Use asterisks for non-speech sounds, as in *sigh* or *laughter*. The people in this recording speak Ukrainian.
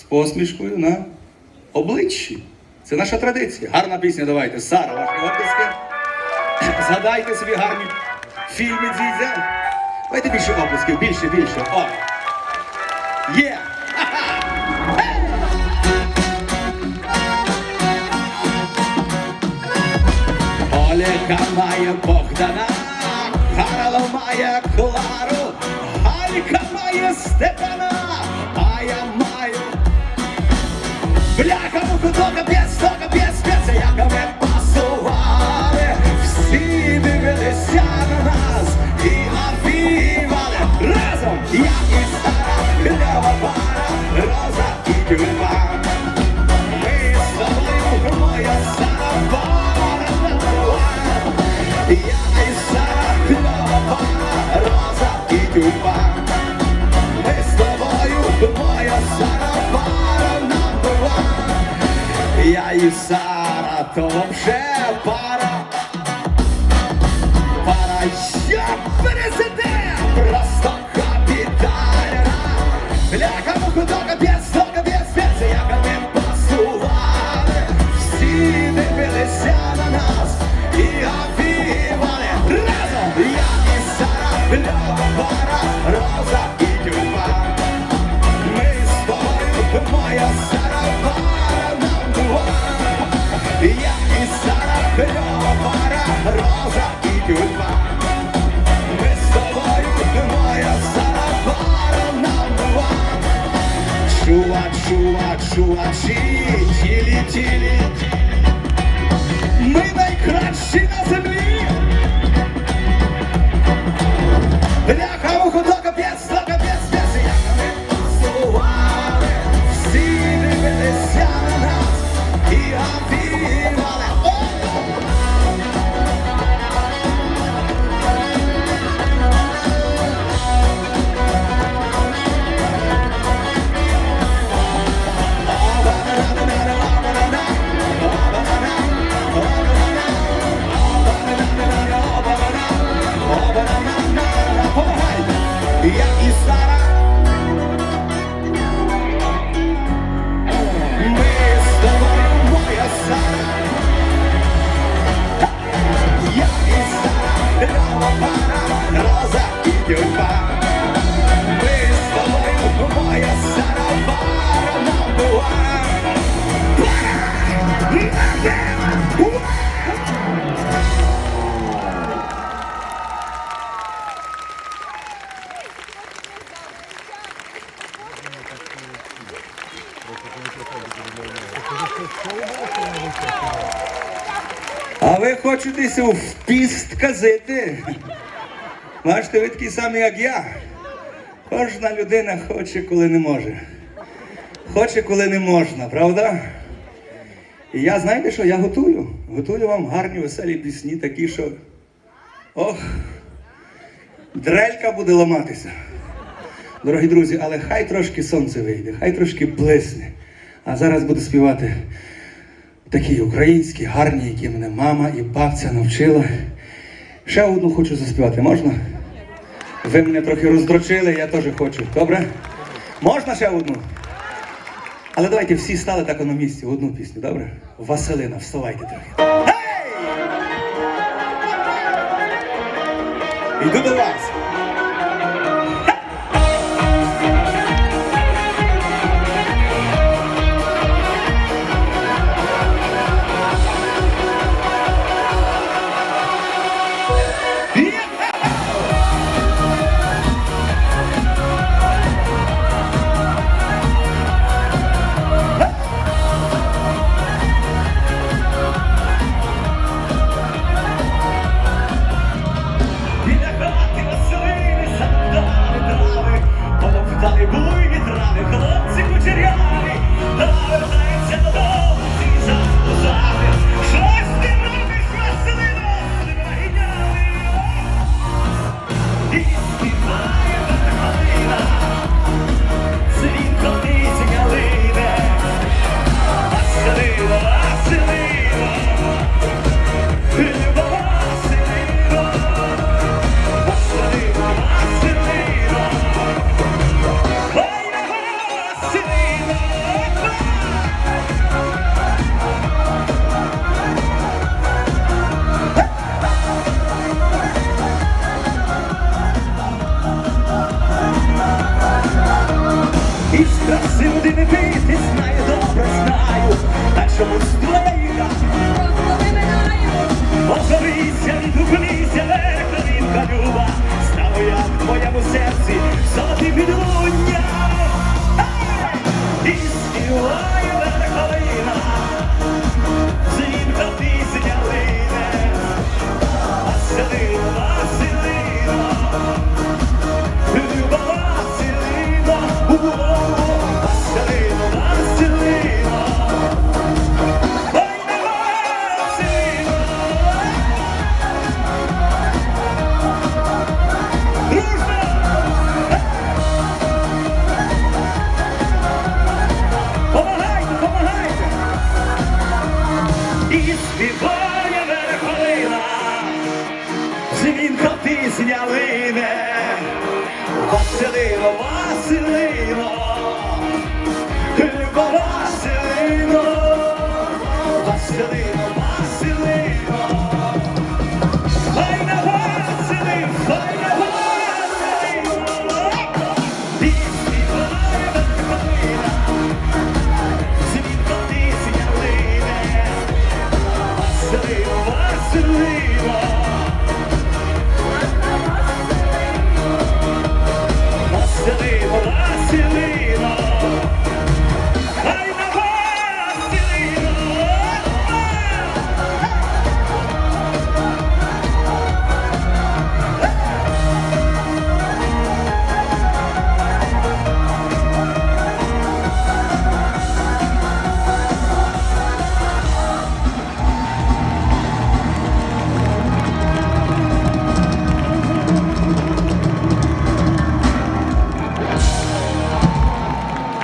з посмішкою на обличчі. Це наша традиція. Гарна пісня, давайте. Сара, ваші оплески. Згадайте собі гарні фільми Дзідзя. Давайте більше оплесків, більше, більше. О! Є! *laughs* Оляка має Богдана, Карла має Клару, Галька має Степана, а я Бляха, муха, то капець, то капець, спеці, яка ми пасували. Всі дивилися на нас і навівали. Разом я і стара кльова пара, роза і тюльпан. Ми з тобою, моя стара пара. Я і стара кльова пара, роза і тюльпан. І Сара, то вже. Пара João Gil. А ви хочете в піст казити? Бачите, ви такі самі, як я. Кожна людина хоче, коли не може. Хоче, коли не можна, правда? І я знаєте що? Я готую. Готую вам гарні веселі пісні, такі, що. Ох, дрелька буде ламатися. Дорогі друзі, але хай трошки сонце вийде, хай трошки блисне. А зараз буду співати такі українські, гарні, які мене мама і бабця навчила. Ще одну хочу заспівати, можна? Ви мене трохи роздрочили, я теж хочу. Добре? Можна ще одну? Але давайте всі стали так на місці, в одну пісню, добре? Василина, вставайте трохи. Гей! Йду до вас. Василине, Василино, Василино.